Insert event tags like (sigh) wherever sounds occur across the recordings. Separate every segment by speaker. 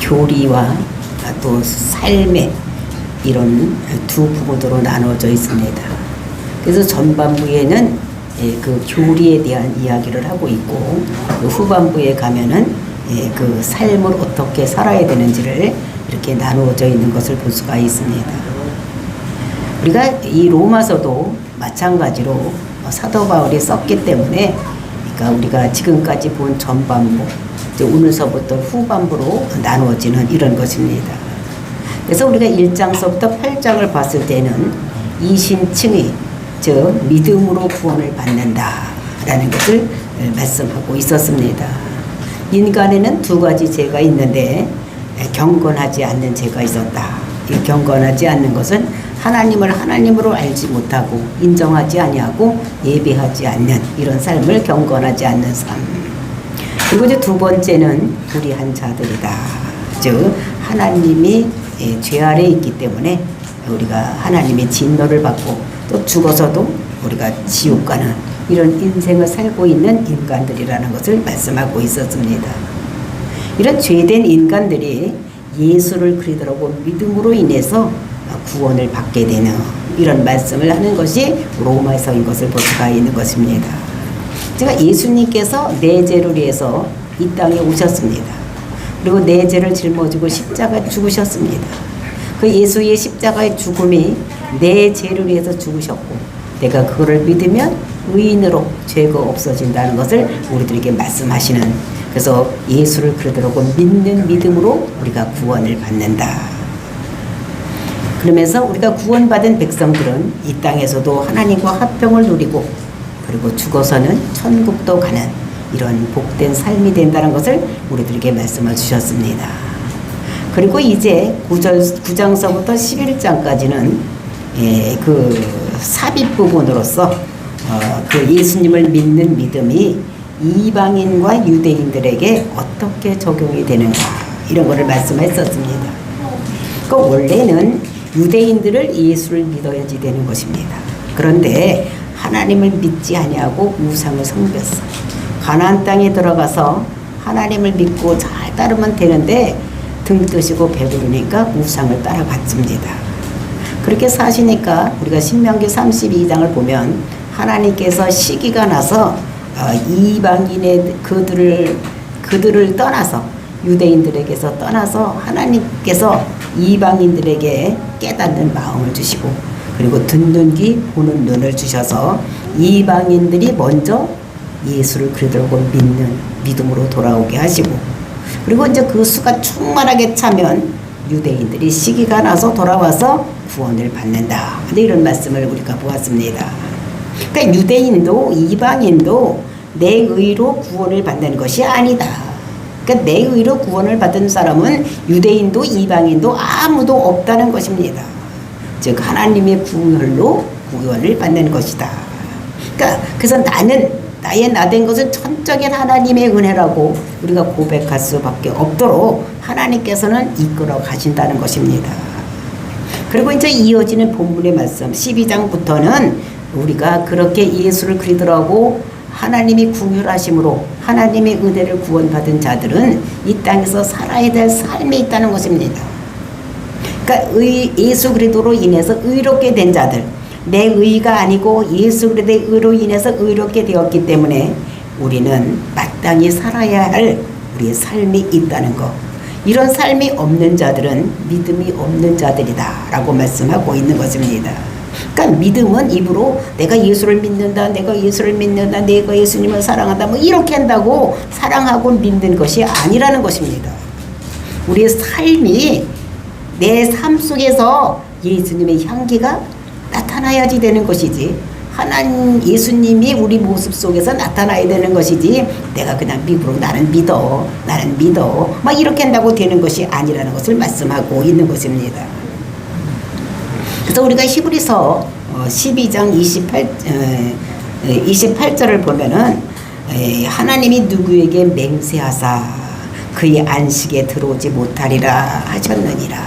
Speaker 1: 교리와 또 삶의 이런 두 부분으로 나누어져 있습니다. 그래서 전반부에는 예, 그 교리에 대한 이야기를 하고 있고 그 후반부에 가면은 예, 그 삶을 어떻게 살아야 되는지를 이렇게 나누어져 있는 것을 볼 수가 있습니다. 우리가 이 로마서도 마찬가지로 어, 사도 바울이 썼기 때문에 그러니까 우리가 지금까지 본 전반부 이제 오늘서부터 후반부로 나누어지는 이런 것입니다. 그래서 우리가 1장서부터 8장을 봤을 때는 이신층이 즉 믿음으로 구원을 받는다라는 것을 말씀하고 있었습니다. 인간에는 두 가지 죄가 있는데 경건하지 않는 죄가 있었다. 이 경건하지 않는 것은 하나님을 하나님으로 알지 못하고 인정하지 아니하고 예배하지 않는 이런 삶을 경건하지 않는 삶. 그리고 이제 두 번째는 불의한 자들이다. 즉 하나님이 예, 죄 아래 있기 때문에 우리가 하나님의 진노를 받고 또 죽어서도 우리가 지옥 가는 이런 인생을 살고 있는 인간들이라는 것을 말씀하고 있었습니다. 이런 죄된 인간들이 예수를 그리스도라고 믿음으로 인해서 구원을 받게 되는 이런 말씀을 하는 것이 로마서인 것을 볼 수가 있는 것입니다. 제가 예수님께서 내 죄를 위해서 이 땅에 오셨습니다. 그리고 내 죄를 짊어지고 십자가 죽으셨습니다. 그 예수의 십자가의 죽음이 내 죄를 위해서 죽으셨고 내가 그거를 믿으면 의인으로 죄가 없어진다는 것을 우리들에게 말씀하시는 그래서 예수를 그러더라고 믿는 믿음으로 우리가 구원을 받는다. 그러면서 우리가 구원받은 백성들은 이 땅에서도 하나님과 합평을 누리고 그리고 죽어서는 천국도 가는 이런 복된 삶이 된다는 것을 우리들에게 말씀을 주셨습니다. 그리고 이제 9절, 9장서부터 11장까지는 예, 그 삽입 부분으로서 어, 그 예수님을 믿는 믿음이 이방인과 유대인들에게 어떻게 적용이 되는가 이런 것을 말씀했었습니다. 그 원래는 유대인들을 예수를 믿어야지 되는 것입니다. 그런데 하나님을 믿지 아니하고 우상을 섬겼어. 가나안 땅에 들어가서 하나님을 믿고 잘 따르면 되는데 등 뜨시고 배부르니까 우상을 따라갔습니다. 그렇게 사시니까 우리가 신명기 32장을 보면 하나님께서 시기가 나서 어, 이방인의 그들을 그들을 떠나서 유대인들에게서 떠나서 하나님께서 이방인들에게 깨닫는 마음을 주시고 그리고 듣는 귀 보는 눈을 주셔서 이방인들이 먼저 예수를 그리스도로 믿는 믿음으로 돌아오게 하시고 그리고 이제 그 수가 충만하게 차면 유대인들이 시기가 나서 돌아와서 구원을 받는다. 이런 말씀을 우리가 보았습니다. 그러니까 유대인도 이방인도 내 의로 구원을 받는 것이 아니다. 그러니까 내 의로 구원을 받은 사람은 유대인도 이방인도 아무도 없다는 것입니다. 즉 하나님의 구별로 구원을 받는 것이다. 그러니까 그래서 나는 나의 나 된 것은 천적인 하나님의 은혜라고 우리가 고백할 수밖에 없도록 하나님께서는 이끌어 가신다는 것입니다. 그리고 이제 이어지는 본문의 말씀 12장부터는 우리가 그렇게 예수를 그리더라고 하나님이 궁휼하심으로 하나님의 은혜를 구원받은 자들은 이 땅에서 살아야 될 삶이 있다는 것입니다. 그러니까 의, 예수 그리스도로 인해서 의롭게 된 자들 내 의가 아니고 예수 그리스도의 의로 인해서 의롭게 되었기 때문에 우리는 마땅히 살아야 할 우리의 삶이 있다는 것. 이런 삶이 없는 자들은 믿음이 없는 자들이다 라고 말씀하고 있는 것입니다. 그러니까 믿음은 입으로 내가 예수를 믿는다, 내가 예수를 믿는다, 내가 예수님을 사랑한다, 뭐 이렇게 한다고 사랑하고 믿는 것이 아니라는 것입니다. 우리의 삶이 내 삶 속에서 예수님의 향기가 나타나야지 되는 것이지. 하나님 예수님이 우리 모습 속에서 나타나야 되는 것이지 내가 그냥 미국으로 나는 믿어 나는 믿어 막 이렇게 한다고 되는 것이 아니라는 것을 말씀하고 있는 것입니다. 그래서 우리가 히브리서 12장 28 28절을 보면은 하나님이 누구에게 맹세하사 그의 안식에 들어오지 못하리라 하셨느니라.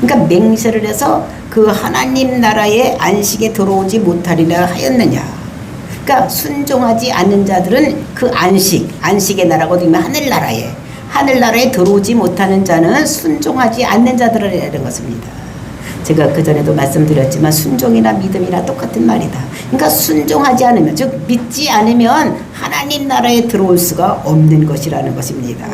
Speaker 1: 그러니까 맹세를 해서 그 하나님 나라의 안식에 들어오지 못하리라 하였느냐. 그러니까 순종하지 않는 자들은 그 안식, 안식의 나라거든요. 하늘나라에. 하늘나라에 들어오지 못하는 자는 순종하지 않는 자들이라는 것입니다. 제가 그전에도 말씀드렸지만 순종이나 믿음이나 똑같은 말이다. 그러니까 순종하지 않으면 즉 믿지 않으면 하나님 나라에 들어올 수가 없는 것이라는 것입니다.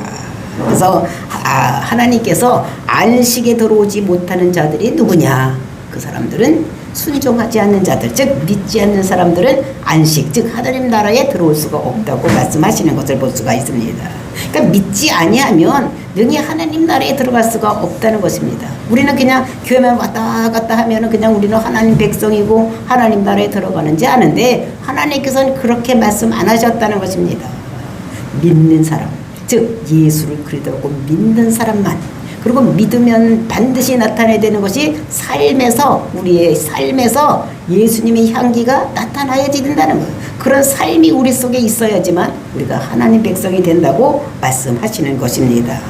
Speaker 1: 그래서 아, 하나님께서 안식에 들어오지 못하는 자들이 누구냐? 그 사람들은 순종하지 않는 자들, 즉 믿지 않는 사람들은 안식, 즉 하나님 나라에 들어올 수가 없다고 말씀하시는 것을 볼 수가 있습니다. 그러니까 믿지 아니하면 능히 하나님 나라에 들어갈 수가 없다는 것입니다. 우리는 그냥 교회만 왔다 갔다 하면은 그냥 우리는 하나님 백성이고 하나님 나라에 들어가는지 아는데 하나님께서는 그렇게 말씀 안 하셨다는 것입니다. 믿는 사람, 즉 예수를 그리스도고 믿는 사람만 그리고 믿으면 반드시 나타나야 되는 것이 삶에서 우리의 삶에서 예수님의 향기가 나타나야지 된다는 거예요. 그런 삶이 우리 속에 있어야지만 우리가 하나님 백성이 된다고 말씀하시는 것입니다.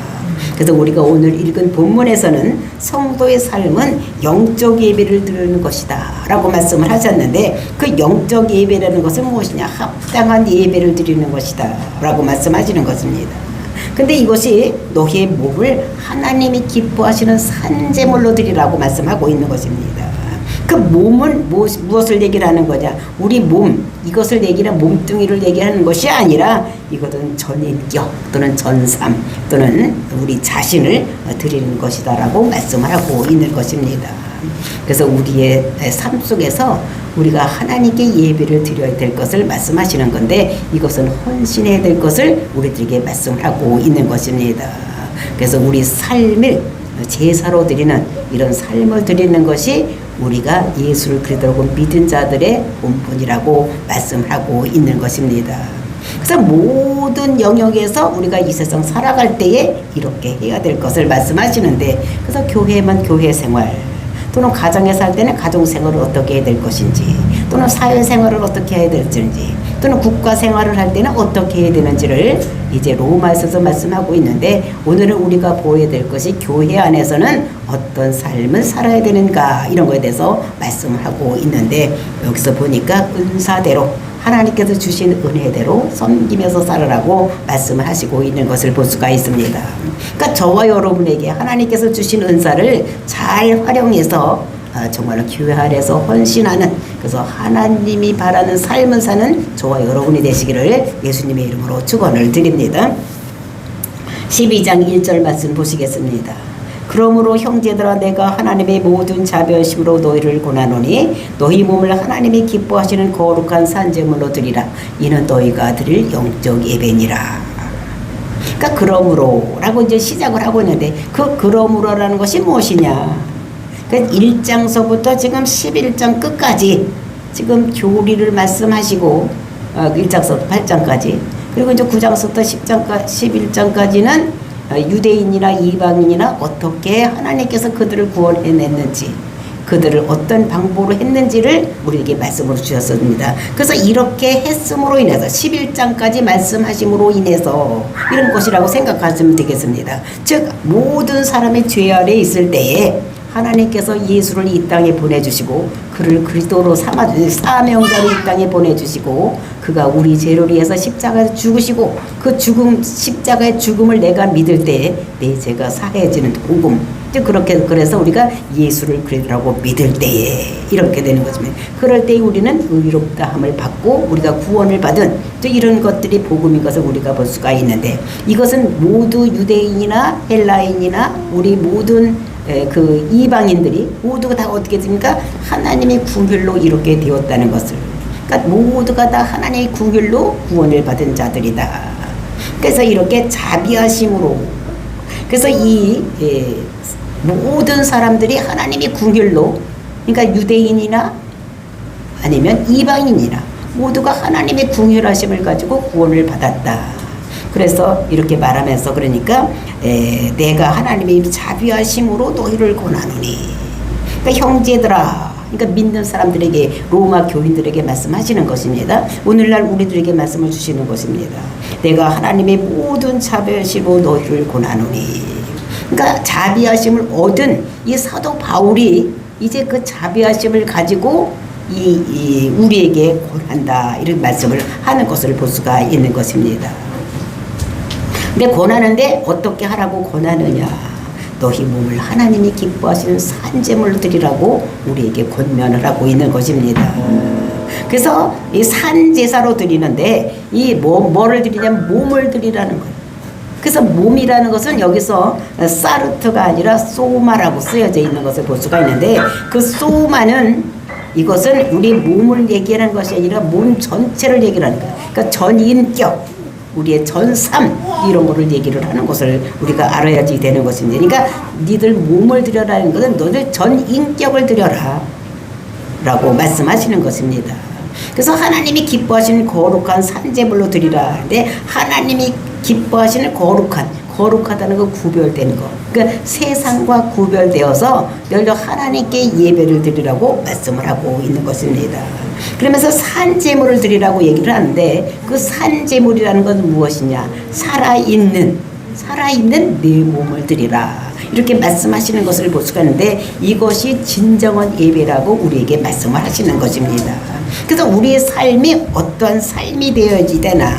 Speaker 1: 그래서 우리가 오늘 읽은 본문에서는 성도의 삶은 영적 예배를 드리는 것이다 라고 말씀을 하셨는데 그 영적 예배라는 것은 무엇이냐? 합당한 예배를 드리는 것이다 라고 말씀하시는 것입니다. 근데 이것이 너희의 몸을 하나님이 기뻐하시는 산제물로 드리라고 말씀하고 있는 것입니다 그 무엇, 무엇을 얘기하는 거냐? 우리 몸, 이것을 얘기하는 몸뚱이를 얘기하는 것이 아니라 이것은 전인격 또는 전삼 또는 우리 자신을 드리는 것이다라고 말씀을 하고 있는 것입니다. 그래서 우리의 삶 속에서 우리가 하나님께 예배를 드려야 될 것을 말씀하시는 건데 이것은 헌신해야 될 것을 우리들에게 말씀을 하고 있는 것입니다. 그래서 우리 삶을 제사로 드리는 이런 삶을 드리는 것이 우리가 예수를 그리스도로 믿은 자들의 본분이라고 말씀하고 있는 것입니다. 그래서 모든 영역에서 우리가 이 세상 살아갈 때에 이렇게 해야 될 것을 말씀하시는데 그래서 교회만 교회 생활 또는 가정에 살 때는 가정 생활을 어떻게 해야 될 것인지 또는 사회 생활을 어떻게 해야 될지 또는 국가 생활을 할 때는 어떻게 해야 되는지를 이제 로마에서 말씀하고 있는데 오늘은 우리가 보여야 될 것이 교회 안에서는 어떤 삶을 살아야 되는가 이런 거에 대해서 말씀을 하고 있는데 여기서 보니까 은사대로 하나님께서 주신 은혜대로 섬기면서 살으라고 말씀을 하시고 있는 것을 볼 수가 있습니다. 그러니까 저와 여러분에게 하나님께서 주신 은사를 잘 활용해서 아, 정말로 교회 안에서 헌신하는 그래서 하나님이 바라는 삶을 사는 저와 여러분이 되시기를 예수님의 이름으로 축원을 드립니다. 12장 1절 말씀 보시겠습니다. 그러므로 형제들아 내가 하나님의 모든 자비하심으로 너희를 고나노니 너희 몸을 하나님이 기뻐하시는 거룩한 산제물로 드리라 이는 너희가 드릴 영적 예배니라. 그러니까 그러므로라고 이제 시작을 하고 있는데 그 그러므로라는 것이 무엇이냐? 그 1장서부터 지금 11장 끝까지 지금 교리를 말씀하시고 어, 1장서부터 8장까지 그리고 이제 9장서부터 10장까지 11장까지는 어, 유대인이나 이방인이나 어떻게 하나님께서 그들을 구원해냈는지 그들을 어떤 방법으로 했는지를 우리에게 말씀으로 주셨습니다. 그래서 이렇게 했음으로 인해서 11장까지 말씀하심으로 인해서 이런 것이라고 생각하시면 되겠습니다. 즉 모든 사람의 죄 아래 있을 때에 하나님께서 예수를 이 땅에 보내주시고 그를 그리스도로 삼아주신 사명자로 이 땅에 보내주시고 그가 우리 죄를 위해서 십자가에 죽으시고 그 죽음 십자가의 죽음을 내가 믿을 때에 내 죄가 사해지는 복음 그렇게 그래서 우리가 예수를 그리스도라고 믿을 때에 이렇게 되는 것입니다. 그럴 때 우리는 의롭다함을 받고 우리가 구원을 받은 또 이런 것들이 복음인 것을 우리가 볼 수가 있는데 이것은 모두 유대인이나 헬라인이나 우리 모든 에, 그 이방인들이 모두가 다 어떻게 됩니까? 하나님의 궁율로 이렇게 되었다는 것을. 그러니까 모두가 다 하나님의 궁율로 구원을 받은 자들이다. 그래서 이렇게 자비하심으로 그래서 이 예, 모든 사람들이 하나님의 궁율로 그러니까 유대인이나 아니면 이방인이나 모두가 하나님의 궁율하심을 가지고 구원을 받았다. 그래서 이렇게 말하면서 그러니까 에, 내가 하나님의 자비하심으로 너희를 권하노니 그러니까 형제들아 그러니까 믿는 사람들에게 로마 교인들에게 말씀하시는 것입니다. 오늘날 우리들에게 말씀을 주시는 것입니다. 내가 하나님의 모든 자비하심으로 너희를 권하노니 그러니까 자비하심을 얻은 이 사도 바울이 이제 그 자비하심을 가지고 이, 이 우리에게 권한다 이런 말씀을 하는 것을 볼 수가 있는 것입니다. 근데 권하는데 어떻게 하라고 권하느냐? 너희 몸을 하나님이 기뻐하시는 산재물로 드리라고 우리에게 권면을 하고 있는 것입니다. 그래서 이 산제사로 드리는데 이 뭐, 뭐를 드리냐면 몸을 드리라는 거예요. 그래서 몸이라는 것은 여기서 사르트가 아니라 소마라고 쓰여져 있는 것을 볼 수가 있는데 그 소마는 이것은 우리 몸을 얘기하는 것이 아니라 몸 전체를 얘기를 하는 거예요. 그러니까 전인격, 우리의 전삼 이런 거를 얘기를 하는 것을 우리가 알아야지 되는 것입니다. 그러니까 니들 몸을 들여라는 것은 너들 전 인격을 들여라 라고 말씀하시는 것입니다. 그래서 하나님이 기뻐하시는 거룩한 산재물로 드리라 하는데 하나님이 기뻐하시는 거룩한 거룩하다는 거 구별된 거. 그러니까 세상과 구별되어서 널 하나님께 예배를 드리라고 말씀을 하고 있는 것입니다. 그러면서 산재물을 드리라고 얘기를 하는데 그 산재물이라는 건 무엇이냐? 살아있는 살아있는 내 몸을 드리라. 이렇게 말씀하시는 것을 볼 수가 있는데 이것이 진정한 예배라고 우리에게 말씀을 하시는 것입니다. 그래서 우리의 삶이 어떠한 삶이 되어야지 되나?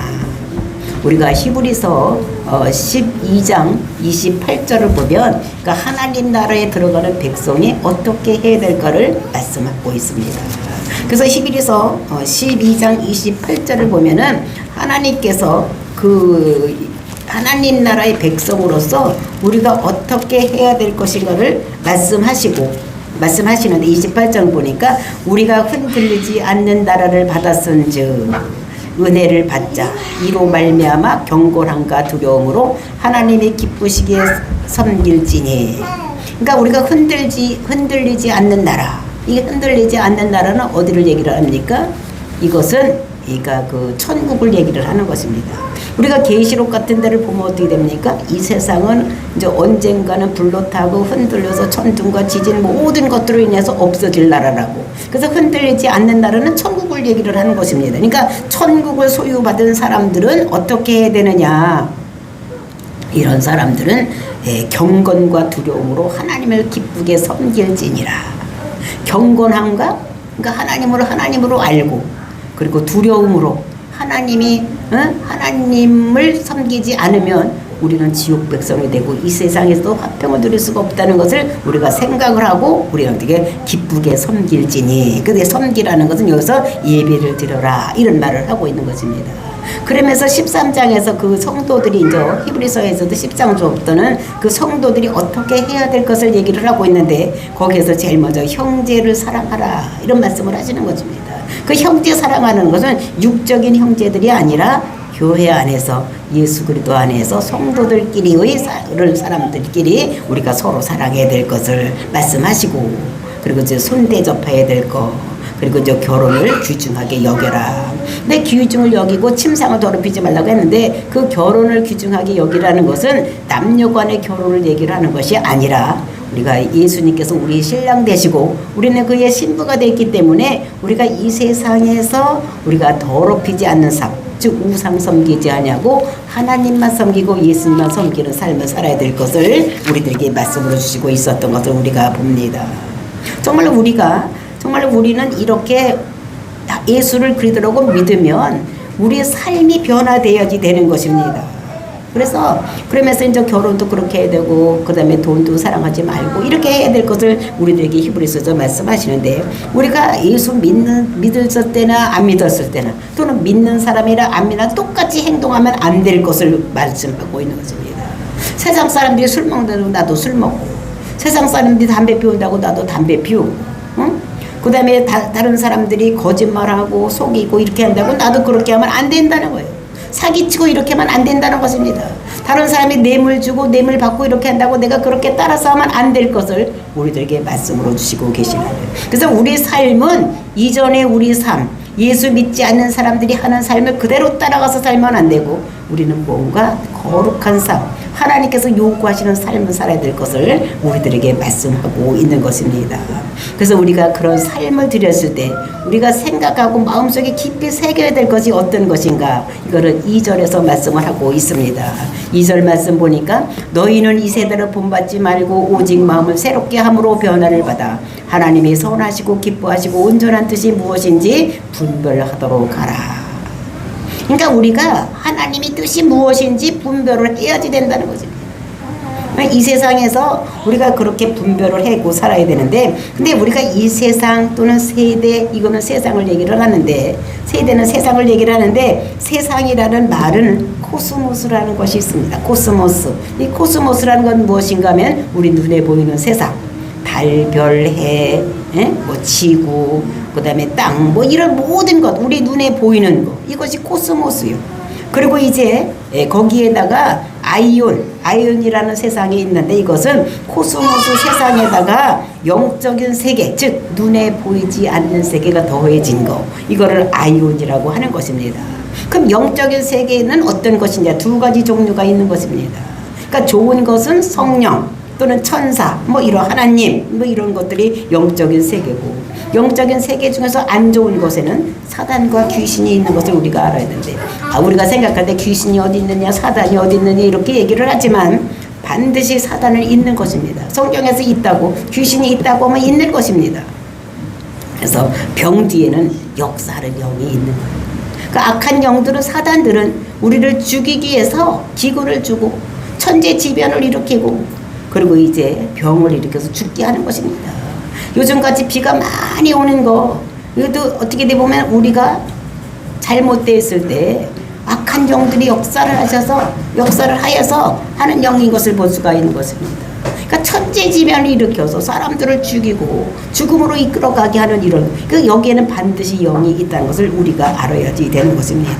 Speaker 1: 우리가 히브리서 어, 12장 28절을 보면 그러니까 하나님 나라에 들어가는 백성이 어떻게 해야 될까를 말씀하고 있습니다. 그래서 히브리서 어, 12장 28절을 보면은 하나님께서 그 하나님 나라의 백성으로서 우리가 어떻게 해야 될 것인가를 말씀하시고 말씀하시는데 28장 보니까 우리가 흔들리지 않는 나라를 받았은즉 은혜를 받자. 이로 말미암아 경건함과 두려움으로 하나님이 기쁘시기에 섬길지니. 그러니까 우리가 흔들지 흔들리지 않는 나라 이게 흔들리지 않는 나라는 어디를 얘기를 합니까? 이것은 그러니까 그 천국을 얘기를 하는 것입니다. 우리가 계시록 같은 데를 보면 어떻게 됩니까? 이 세상은 이제 언젠가는 불로 타고 흔들려서 천둥과 지진 모든 것들로 인해서 없어질 나라라고. 그래서 흔들리지 않는 나라는 천국을 얘기를 하는 것입니다. 그러니까 천국을 소유받은 사람들은 어떻게 해야 되느냐? 이런 사람들은 예, 경건과 두려움으로 하나님을 기쁘게 섬길지니라. 경건함과 그러니까 하나님을 하나님으로 알고 그리고 두려움으로 하나님이 어? 하나님을 섬기지 않으면 우리는 지옥 백성이 되고 이 세상에서도 화평을 누릴 수가 없다는 것을 우리가 생각을 하고 우리는 되게 기쁘게 섬길지니 근데 섬기라는 것은 여기서 예배를 드려라 이런 말을 하고 있는 것입니다. 그러면서 13장에서 그 성도들이 이제 히브리서에서도 10장부터는 그 성도들이 어떻게 해야 될 것을 얘기를 하고 있는데 거기에서 제일 먼저 형제를 사랑하라 이런 말씀을 하시는 것입니다. 그 형제 사랑하는 것은 육적인 형제들이 아니라 교회 안에서 예수 그리스도 안에서 성도들끼리의 사람들끼리 우리가 서로 사랑해야 될 것을 말씀하시고 그리고 이제 손 대접해야 될 것. 그리고 이제 결혼을 귀중하게 여겨라. 근데 귀중을 여기고 침상을 더럽히지 말라고 했는데 그 결혼을 귀중하게 여기라는 것은 남녀 간의 결혼을 얘기를 하는 것이 아니라 우리가 예수님께서 우리 신랑 되시고 우리는 그의 신부가 됐기 때문에 우리가 이 세상에서 우리가 더럽히지 않는 삶, 즉 우상 섬기지 않냐고 하나님만 섬기고 예수님만 섬기는 삶을 살아야 될 것을 우리들에게 말씀으로 주시고 있었던 것을 우리가 봅니다. 정말 우리가 정말 우리는 이렇게 예수를 그리스도라고 믿으면 우리의 삶이 변화되어야지 되는 것입니다. 그래서 그러면서 이제 결혼도 그렇게 해야 되고 그다음에 돈도 사랑하지 말고 이렇게 해야 될 것을 우리들에게 히브리서에서 말씀하시는데 우리가 예수 믿는 믿었을 때나 안 믿었을 때나 또는 믿는 사람이라 안 믿나 똑같이 행동하면 안 될 것을 말씀하고 있는 것입니다. 세상 사람들이 술 먹는다고 나도 술 먹고 세상 사람들이 담배 피운다고 나도 담배 피우고 응? 그 다음에 다른 사람들이 거짓말하고 속이고 이렇게 한다고 나도 그렇게 하면 안 된다는 거예요. 사기치고 이렇게 하면 안 된다는 것입니다. 다른 사람이 뇌물 주고 뇌물 받고 이렇게 한다고 내가 그렇게 따라서 하면 안 될 것을 우리들에게 말씀으로 주시고 계시는 거예요. 그래서 우리 삶은 이전에 우리 삶, 예수 믿지 않는 사람들이 하는 삶을 그대로 따라가서 살면 안 되고 우리는 뭔가 거룩한 삶, 하나님께서 요구하시는 삶을 살아야 될 것을 우리들에게 말씀하고 있는 것입니다. 그래서 우리가 그런 삶을 드렸을 때 우리가 생각하고 마음속에 깊이 새겨야 될 것이 어떤 것인가 이거를 2절에서 말씀을 하고 있습니다. 2절 말씀 보니까 너희는 이 세대를 본받지 말고 오직 마음을 새롭게 함으로 변화를 받아 하나님이 선하시고 기뻐하시고 온전한 뜻이 무엇인지 분별하도록 하라. 그러니까 우리가 하나님의 뜻이 무엇인지 분별을 해야지 된다는 거지. 이 세상에서 우리가 그렇게 분별을 하고 살아야 되는데 근데 우리가 이 세상 또는 세대 이거는 세상을 얘기를 하는데 세대는 세상을 얘기를 하는데 세상이라는 말은 코스모스라는 것이 있습니다. 코스모스. 이 코스모스라는 건 무엇인가 하면 우리 눈에 보이는 세상. 달, 별, 해, 에? 뭐 지구, 그 다음에 땅, 뭐 이런 모든 것 우리 눈에 보이는 것 이것이 코스모스요. 그리고 이제 예, 거기에다가 아이온, 아이온이라는 세상이 있는데 이것은 코스모스 세상에다가 영적인 세계, 즉 눈에 보이지 않는 세계가 더해진 거, 이거를 아이온이라고 하는 것입니다. 그럼 영적인 세계는 어떤 것이냐? 두 가지 종류가 있는 것입니다. 그러니까 좋은 것은 성령 또는 천사, 뭐 이런 하나님, 뭐 이런 것들이 영적인 세계고 영적인 세계 중에서 안 좋은 것에는 사단과 귀신이 있는 것을 우리가 알아야 되는데 아 우리가 생각할 때 귀신이 어디 있느냐 사단이 어디 있느냐 이렇게 얘기를 하지만 반드시 사단은 있는 것입니다. 성경에서 있다고 귀신이 있다고 하면 있는 것입니다. 그래서 병 뒤에는 역사를 영이 있는 거예요. 그 악한 영들은 사단들은 우리를 죽이기 위해서 기구를 주고 천재지변을 일으키고 그리고 이제 병을 일으켜서 죽게 하는 것입니다. 요즘같이 비가 많이 오는 거 이것도 어떻게 돼 보면 우리가 잘못되었을 때 악한 영들이 역사를 하셔서 역사를 하여서 하는 영인 것을 볼 수가 있는 것입니다. 그러니까 천재지변을 일으켜서 사람들을 죽이고 죽음으로 이끌어가게 하는 이런 그 여기에는 반드시 영이 있다는 것을 우리가 알아야지 되는 것입니다.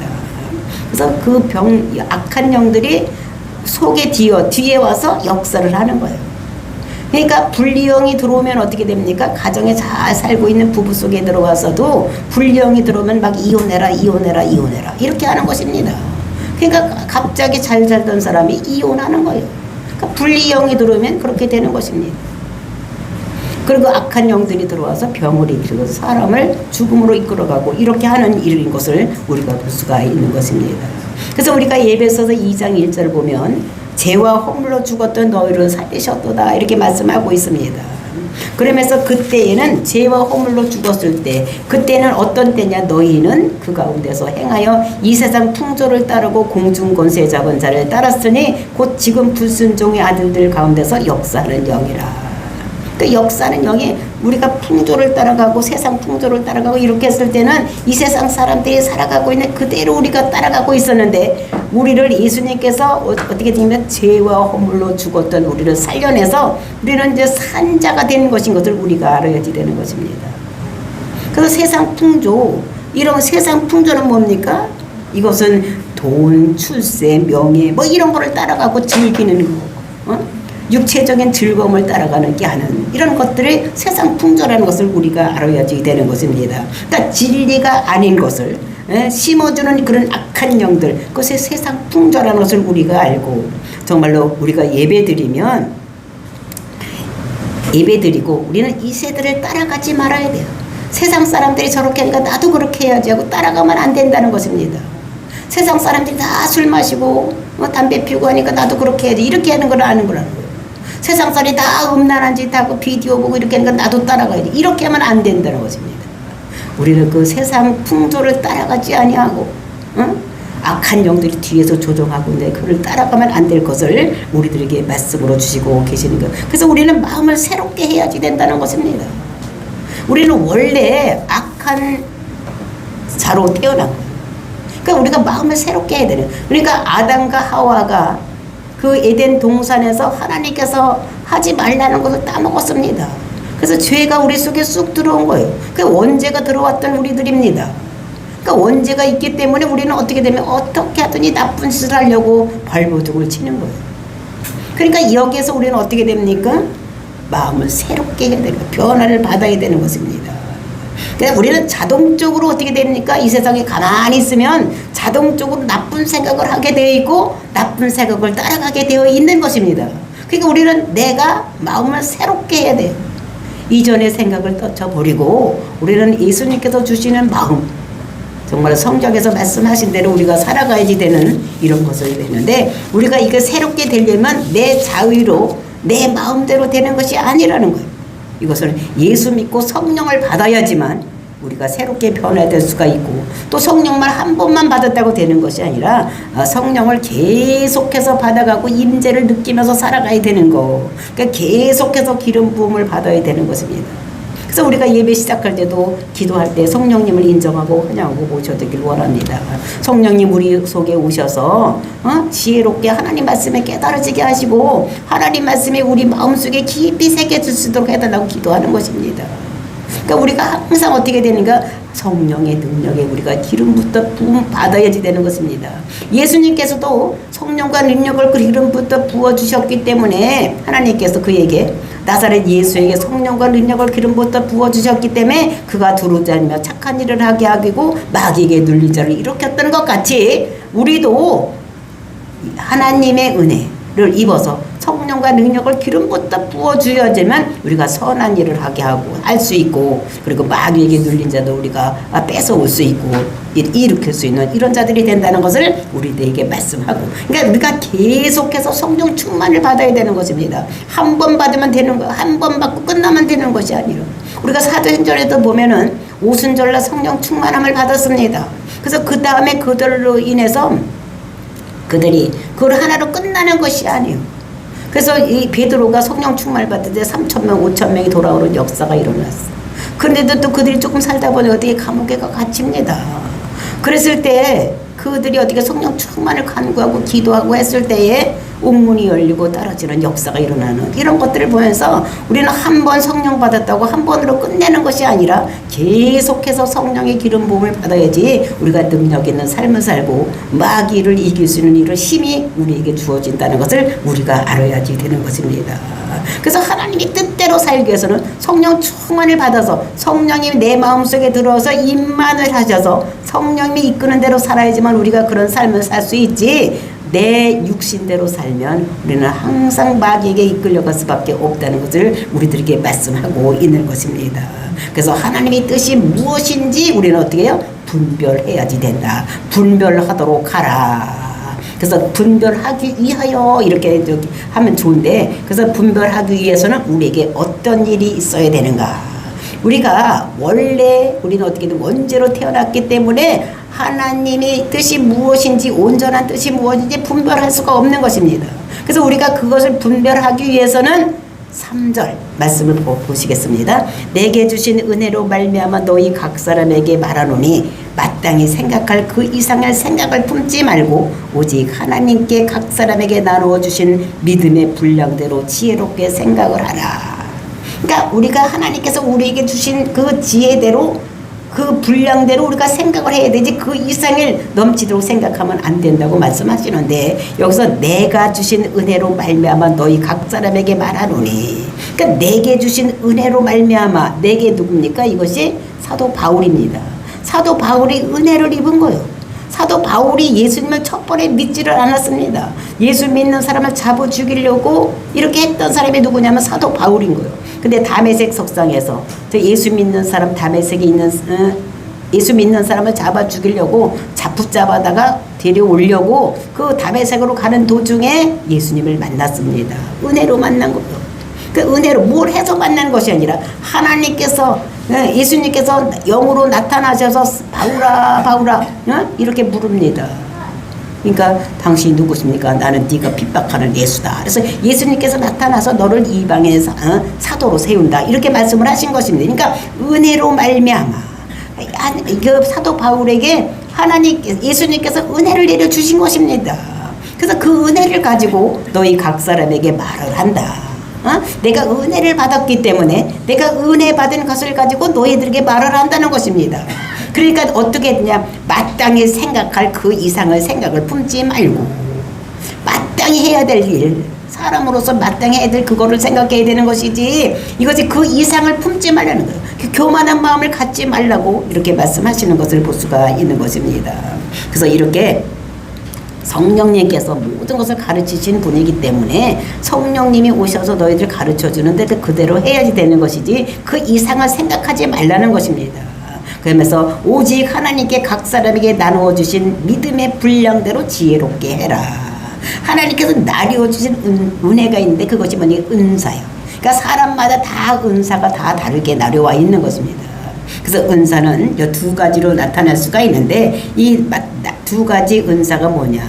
Speaker 1: 그래서 그 병 악한 영들이 속에 뒤어 뒤에 와서 역사를 하는 거예요. 그러니까 분리형이 들어오면 어떻게 됩니까? 가정에 잘 살고 있는 부부 속에 들어와서도 분리형이 들어오면 막 이혼해라, 이혼해라, 이혼해라 이렇게 하는 것입니다. 그러니까 갑자기 잘 살던 사람이 이혼하는 거예요. 그러니까 분리형이 들어오면 그렇게 되는 것입니다. 그리고 악한 영들이 들어와서 병을 일으키고 사람을 죽음으로 이끌어가고 이렇게 하는 일인 것을 우리가 볼 수가 있는 것입니다. 그래서 우리가 예배서서 2장 1절 보면 죄와 허물로 죽었던 너희를 살리셨도다 이렇게 말씀하고 있습니다. 그러면서 그때에는 죄와 허물로 죽었을 때 그때는 어떤 때냐 너희는 그 가운데서 행하여 이 세상 풍조를 따르고 공중 권세 잡은 자를 따랐으니 곧 지금 불순종의 아들들 가운데서 역사는 영이라. 그 역사는 영이 우리가 풍조를 따라가고 세상 풍조를 따라가고 이렇게 했을 때는 이 세상 사람들이 살아가고 있는 그대로 우리가 따라가고 있었는데 우리를 예수님께서 어- 어떻게 되냐면 죄와 허물로 죽었던 우리를 살려내서 우리는 이제 산자가 되는 것인 것을 우리가 알아야지 되는 것입니다. 그래서 세상 풍조 이런 세상 풍조는 뭡니까? 이것은 돈, 출세, 명예 뭐 이런 거를 따라가고 즐기는 거. 어? 육체적인 즐거움을 따라가는 게 하는 이런 것들이 세상 풍조라는 것을 우리가 알아야지 되는 것입니다. 그러니까 진리가 아닌 것을 예, 심어주는 그런 악한 영들 그것이 세상 풍조라는 것을 우리가 알고 정말로 우리가 예배드리면 예배드리고 우리는 이 세대를 따라가지 말아야 돼요. 세상 사람들이 저렇게 하니까 나도 그렇게 해야지 하고 따라가면 안 된다는 것입니다. 세상 사람들이 다 술 마시고 뭐 담배 피우고 하니까 나도 그렇게 해야지 이렇게 하는 걸 아는 거라는 거예요. 세상 사람이 다 음란한 짓 하고 비디오 보고 이렇게 하니까 나도 따라가야지 이렇게 하면 안 된다는 것입니다. 우리는 그 세상 풍조를 따라가지 아니하고 응? 악한 영들이 뒤에서 조종하고 있는데 그를 따라가면 안 될 것을 우리들에게 말씀으로 주시고 계시는 것. 그래서 우리는 마음을 새롭게 해야지 된다는 것입니다. 우리는 원래 악한 자로 태어난 거예요. 그러니까 우리가 마음을 새롭게 해야 되는. 그러니까 아담과 하와가 그 에덴 동산에서 하나님께서 하지 말라는 것을 따먹었습니다. 그래서 죄가 우리 속에 쑥 들어온 거예요. 그 원죄가 들어왔던 우리들입니다. 그러니까 원죄가 있기 때문에 우리는 어떻게 되면 어떻게 하더니 나쁜 짓을 하려고 발버둥을 치는 거예요. 그러니까 여기에서 우리는 어떻게 됩니까? 마음을 새롭게 해야 되는 변화를 받아야 되는 것입니다. 그래서 우리는 자동적으로 어떻게 됩니까? 이 세상에 가만히 있으면 자동적으로 나쁜 생각을 하게 되어 있고 나쁜 생각을 따라가게 되어 있는 것입니다. 그러니까 우리는 내가 마음을 새롭게 해야 돼요. 이전의 생각을 떨쳐버리고 우리는 예수님께서 주시는 마음 정말 성경에서 말씀하신 대로 우리가 살아가야지 되는 이런 것을 되는데 우리가 이거 새롭게 되려면 내 자의로 내 마음대로 되는 것이 아니라는 거예요. 이것을 예수 믿고 성령을 받아야지만 우리가 새롭게 변화될 수가 있고 또 성령만 한 번만 받았다고 되는 것이 아니라 어, 성령을 계속해서 받아가고 임재를 느끼면서 살아가야 되는 거. 그러니까 계속해서 기름 부음을 받아야 되는 것입니다. 그래서 우리가 예배 시작할 때도 기도할 때 성령님을 인정하고 환영하고 모셔드길 원합니다. 성령님 우리 속에 오셔서 어? 지혜롭게 하나님 말씀에 깨달아지게 하시고 하나님 말씀에 우리 마음속에 깊이 있도록 해달라고 기도하는 것입니다. 그러니까 우리가 항상 어떻게 되는가 성령의 능력에 우리가 기름부터 부음 받아야지 되는 것입니다. 예수님께서도 성령과 능력을 그 기름부터 부어 주셨기 때문에 하나님께서 그에게 나사렛 예수에게 성령과 능력을 기름부터 부어 주셨기 때문에 그가 두루자며 착한 일을 하게 하고 마귀에게 눌린 자를 일으켰던 것 같이 우리도 하나님의 은혜를 입어서 성령과 능력을 기름부터 부어주어야지만 우리가 선한 일을 하게 하고 할 수 있고 그리고 마귀에게 눌린 자도 우리가 뺏어올 수 있고 일- 일으킬 수 있는 이런 자들이 된다는 것을 우리들에게 말씀하고 그러니까 우리가 계속해서 성령 충만을 받아야 되는 것입니다. 한 번 받으면 되는 거, 한 번 받고 끝나면 되는 것이 아니라 우리가 사도행전에도 보면은 오순절날 성령 충만함을 받았습니다. 그래서 그 다음에 그들로 인해서 그들이 그걸 하나로 끝나는 것이 아니에요. 그래서 이 베드로가 성령 충만을 받을 때 3천 명, 5천 명이 돌아오는 역사가 일어났어. 그런데도 또 그들이 조금 살다 보니 어떻게 감옥에 가 갇힙니다. 그랬을 때 그들이 어떻게 성령 충만을 간구하고 기도하고 했을 때에 옥문이 열리고 떨어지는 역사가 일어나는 이런 것들을 보면서 우리는 한 번 성령 받았다고 한 번으로 끝내는 것이 아니라 계속해서 성령의 기름 부음을 받아야지 우리가 능력 있는 삶을 살고 마귀를 이길 수 있는 이런 힘이 우리에게 주어진다는 것을 우리가 알아야지 되는 것입니다. 그래서 하나님이 뜻대로 살기 위해서는 성령 충만을 받아서 성령이 내 마음속에 들어와서 임만을 하셔서 성령이 이끄는 대로 살아야지만 우리가 그런 삶을 살 수 있지 내 육신대로 살면 우리는 항상 마귀에게 이끌려갈 수밖에 없다는 것을 우리들에게 말씀하고 있는 것입니다. 그래서 하나님의 뜻이 무엇인지 우리는 어떻게 해요? 분별해야지 된다. 분별하도록 하라. 그래서 분별하기 위하여 이렇게 하면 좋은데 그래서 분별하기 위해서는 우리에게 어떤 일이 있어야 되는가? 우리가 원래 우리는 어떻게든 원죄로 태어났기 때문에 하나님의 뜻이 무엇인지 온전한 뜻이 무엇인지 분별할 수가 없는 것입니다. 그래서 우리가 그것을 분별하기 위해서는 3절 말씀을 보- 보시겠습니다. 내게 주신 은혜로 말미암아 너희 각 사람에게 말하노니 마땅히 생각할 그 이상의 생각을 품지 말고 오직 하나님께 각 사람에게 나누어 주신 믿음의 분량대로 지혜롭게 생각을 하라. 그러니까 우리가 하나님께서 우리에게 주신 그 지혜대로 그 분량대로 우리가 생각을 해야 되지 그 이상을 넘치도록 생각하면 안 된다고 말씀하시는데 여기서 내가 주신 은혜로 말미암아 너희 각 사람에게 말하노니 그러니까 내게 주신 은혜로 말미암아 내게 누굽니까 이것이 사도 바울입니다 사도 바울이 은혜를 입은 거예요 사도 바울이 예수님을 첫 번에 믿지를 않았습니다. 예수 믿는 사람을 잡아 죽이려고 이렇게 했던 사람이 누구냐면 사도 바울인 거예요. 근데 다메섹 석상에서 저 예수 믿는 사람 다메섹에 있는 어, 예수 믿는 사람을 잡아 죽이려고 잡붙잡아다가 데려오려고 그 다메섹으로 가는 도중에 예수님을 만났습니다. 은혜로 만난 거예요. 그 은혜로 뭘 해서 만난 것이 아니라 하나님께서 예, 예수님께서 영으로 나타나셔서 바울아 바울아 어? 이렇게 부릅니다. 그러니까 당신이 누구십니까? 나는 네가 핍박하는 예수다. 그래서 예수님께서 나타나서 너를 이방의 사, 어? 사도로 세운다. 이렇게 말씀을 하신 것입니다. 그러니까 은혜로 말미암아 한- 그 사도 바울에게 하나님 예수님께서 은혜를 내려 주신 것입니다. 그래서 그 은혜를 가지고 너희 각 사람에게 말을 한다. 어? 내가 은혜를 받았기 때문에 내가 은혜 받은 것을 가지고 너희들에게 말을 한다는 것입니다. 그러니까 어떻게 했냐? 마땅히 생각할 그 이상의 생각을 품지 말고 마땅히 해야 될 일, 사람으로서 마땅히 해야 될 그거를 생각해야 되는 것이지 이것이 그 이상을 품지 말라는 거예요. 그 교만한 마음을 갖지 말라고 이렇게 말씀하시는 것을 볼 수가 있는 것입니다. 그래서 이렇게 성령님께서 모든 것을 가르치신 분이기 때문에 성령님이 오셔서 너희들 가르쳐 주는데 그 그대로 해야지 되는 것이지 그 이상을 생각하지 말라는 것입니다. 그러면서 오직 하나님께 각 사람에게 나누어 주신 믿음의 분량대로 지혜롭게 해라. 하나님께서 나누어 주신 은, 은혜가 있는데 그것이 뭐니 은사요. 그러니까 사람마다 다 은사가 다 다르게 나려와 있는 것입니다. 그래서 은사는 이두 가지로 나타날 수가 있는데 이 두 가지 은사가 뭐냐?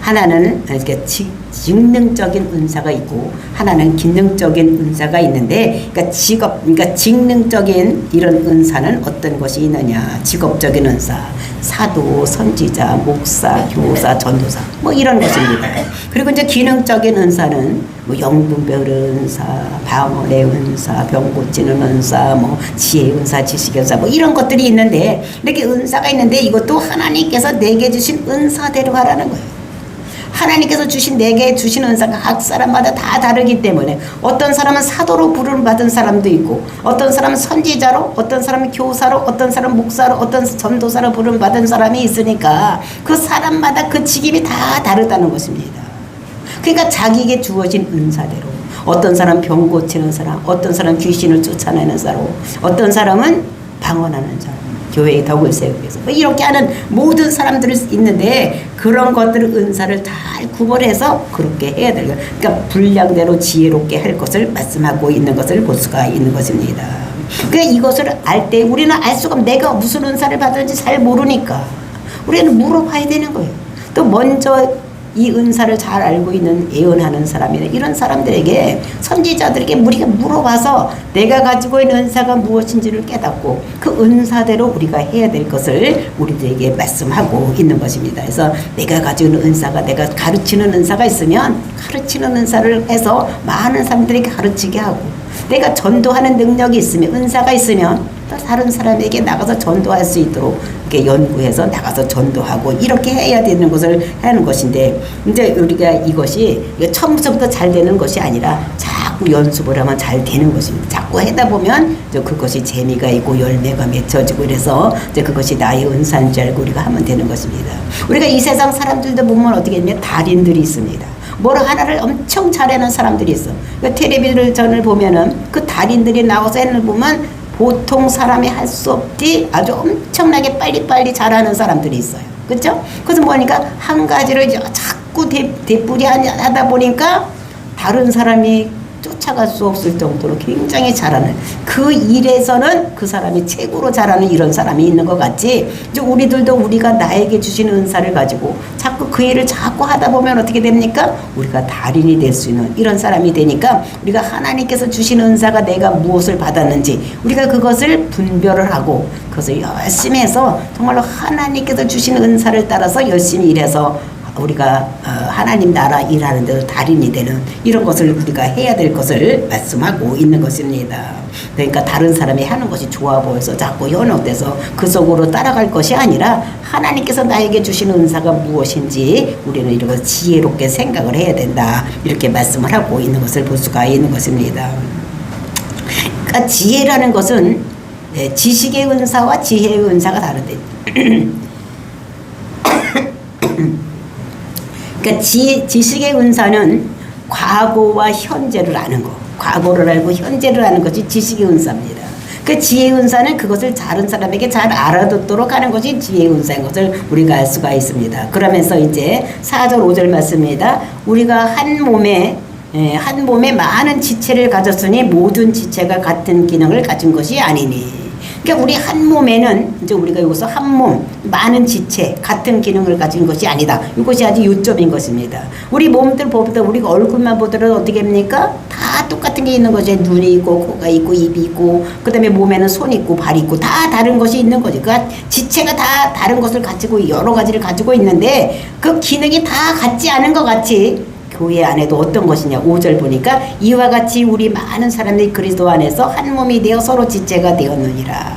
Speaker 1: 하나는 이렇게 직, 직능적인 은사가 있고 하나는 기능적인 은사가 있는데 그러니까 직업 그러니까 직능적인 이런 은사는 어떤 것이 있느냐? 직업적인 은사. 사도 선지자 목사 교사 전도사. 뭐 이런 것입니다. 그리고 이제 기능적인 은사는 뭐 영분별 은사 방언의 은사 병 고치는 은사 뭐 지혜 은사 지식 은사 뭐 이런 것들이 있는데 이렇게 은사가 있는데 이것도 하나님께서 내게 주신 은사대로 하라는 거예요 하나님께서 주신 내게 주신 은사가 각 사람마다 다 다르기 때문에 어떤 사람은 사도로 부름 받은 사람도 있고 어떤 사람은 선지자로 어떤 사람은 교사로 어떤 사람은 목사로 어떤 전도사로 부름 받은 사람이 있으니까 그 사람마다 그 직임이 다 다르다는 것입니다. 그러니까 자기에게 주어진 은사대로 어떤 사람 병 고치는 사람 어떤 사람 귀신을 쫓아내는 사람 어떤 사람은 방언하는 사람 교회의 덕을 세우기 위해서 뭐 이렇게 하는 모든 사람들이 있는데 그런 것들을 은사를 잘 구분해서 그렇게 해야 되요 그러니까 분량대로 지혜롭게 할 것을 말씀하고 있는 것을 볼 수가 있는 것입니다. 그러니까 이것을 알 때 우리는 알 수가 없 내가 무슨 은사를 받았는지 잘 모르니까 우리는 물어봐야 되는 거예요. 또 먼저 이 은사를 잘 알고 있는 예언하는 사람이나 이런 사람들에게 선지자들에게 우리가 물어봐서 내가 가지고 있는 은사가 무엇인지를 깨닫고 그 은사대로 우리가 해야 될 것을 우리들에게 말씀하고 있는 것입니다. 그래서 내가 가지고 있는 은사가 내가 가르치는 은사가 있으면 가르치는 은사를 해서 많은 사람들에게 가르치게 하고 내가 전도하는 능력이 있으면 은사가 있으면 또 다른 사람에게 나가서 전도할 수 있도록 이렇게 연구해서 나가서 전도하고 이렇게 해야 되는 것을 하는 것인데 이제 우리가 이것이 처음부터 잘 되는 것이 아니라 자꾸 연습을 하면 잘 되는 것입니다. 자꾸 하다 보면 이제 그것이 재미가 있고 열매가 맺혀지고 그래서 이제 그것이 나의 은사인 줄 알고 우리가 하면 되는 것입니다. 우리가 이 세상 사람들도 보면 어떻게 했냐 달인들이 있습니다. 뭘 하나를 엄청 잘하는 사람들이 있어. 그 텔레비를 전을 보면은 그 달인들이 나와서 걸 보면 보통 사람이 할 수 없지 아주 엄청나게 빨리빨리 잘하는 사람들이 있어요. 그렇죠? 그래서 뭐니까 한 가지를 자꾸 대, 대뿌리 하다 보니까 다른 사람이 쫓아갈 수 없을 정도로 굉장히 잘하는 그 일에서는 그 사람이 최고로 잘하는 이런 사람이 있는 것 같지 이제 우리들도 우리가 나에게 주신 은사를 가지고 자꾸 그 일을 자꾸 하다 보면 어떻게 됩니까? 우리가 달인이 될 수 있는 이런 사람이 되니까 우리가 하나님께서 주신 은사가 내가 무엇을 받았는지 우리가 그것을 분별을 하고 그것을 열심히 해서 정말로 하나님께서 주신 은사를 따라서 열심히 일해서 우리가 어, 하나님 나라 일하는 데도 달인이 되는 이런 것을 우리가 해야 될 것을 말씀하고 있는 것입니다. 그러니까 다른 사람이 하는 것이 좋아 보여서 자꾸 현혹돼서 그 속으로 따라갈 것이 아니라 하나님께서 나에게 주시는 은사가 무엇인지 우리는 이렇게 지혜롭게 생각을 해야 된다. 이렇게 말씀을 하고 있는 것을 볼 수가 있는 것입니다. 그러니까 지혜라는 것은 네, 지식의 은사와 지혜의 은사가 다른데 (clears throat) (coughs) 그러니까 지, 지식의 은사는 과거와 현재를 아는 거. 과거를 알고 현재를 아는 것이 지식의 은사입니다. 그 지혜의 은사는 그것을 다른 사람에게 잘 알아듣도록 하는 것이 지혜의 은사인 것을 우리가 알 수가 있습니다. 그러면서 이제 4절 5절 말씀입니다. 우리가 한 몸에 예, 한 몸에 많은 지체를 가졌으니 모든 지체가 같은 기능을 가진 것이 아니니 그러니까 우리 한 몸에는 이제 우리가 여기서 한 몸 많은 지체 같은 기능을 가진 것이 아니다. 이것이 아주 요점인 것입니다. 우리 몸들 보다 우리가 얼굴만 보더라도 어떻게 합니까? 다 똑같은 게 있는 거죠. 눈이 있고 코가 있고 입이 있고 그다음에 몸에는 손 있고 발 있고 다 다른 것이 있는 거죠. 그러니까 지체가 다 다른 것을 가지고 여러 가지를 가지고 있는데 그 기능이 다 같지 않은 것 같이 교회 안에도 어떤 것이냐 5절 보니까 이와 같이 우리 많은 사람들이 그리스도 안에서 한 몸이 되어 서로 지체가 되었느니라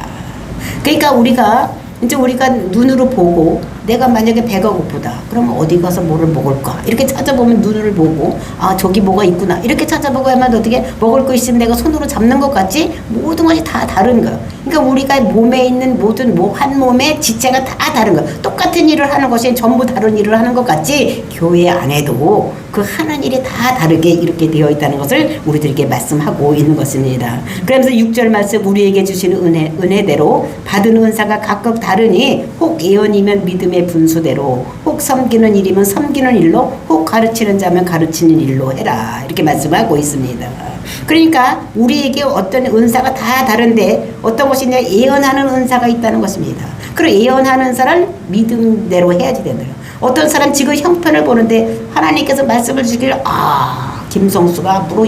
Speaker 1: 그러니까 우리가 이제 우리가 눈으로 보고 내가 만약에 배가 고프다. 그러면 어디 가서 뭐를 먹을까? 이렇게 찾아보면 눈을 보고 아 저기 뭐가 있구나. 이렇게 찾아보고 하면 어떻게 먹을 거 있으면 내가 손으로 잡는 것 같지? 모든 것이 다 다른 거야. 그러니까 우리가 몸에 있는 모든 뭐한 몸의 지체가 다 다른 거야. 똑같은 일을 하는 것이 전부 다른 일을 하는 것 같지? 교회 안에도 그 하는 일이 다 다르게 이렇게 되어 있다는 것을 우리들에게 말씀하고 있는 것입니다. 그러면서 6절 말씀 우리에게 주시는 은혜, 은혜대로 받은 은사가 각각 다르니 혹 예언이면 믿음의 분수대로 혹 섬기는 일이면 섬기는 일로 혹 가르치는 자면 가르치는 일로 해라. 이렇게 말씀하고 있습니다. 그러니까 우리에게 어떤 은사가 다 다른데 어떤 날 예언하는 은사가 있다는 것입니다. 그리고 예언하는 은사를 믿음대로 해야지 된다. 어떤 사람 지금 형편을 보는데 하나님께서 말씀을 주길 아 김성수가 앞으로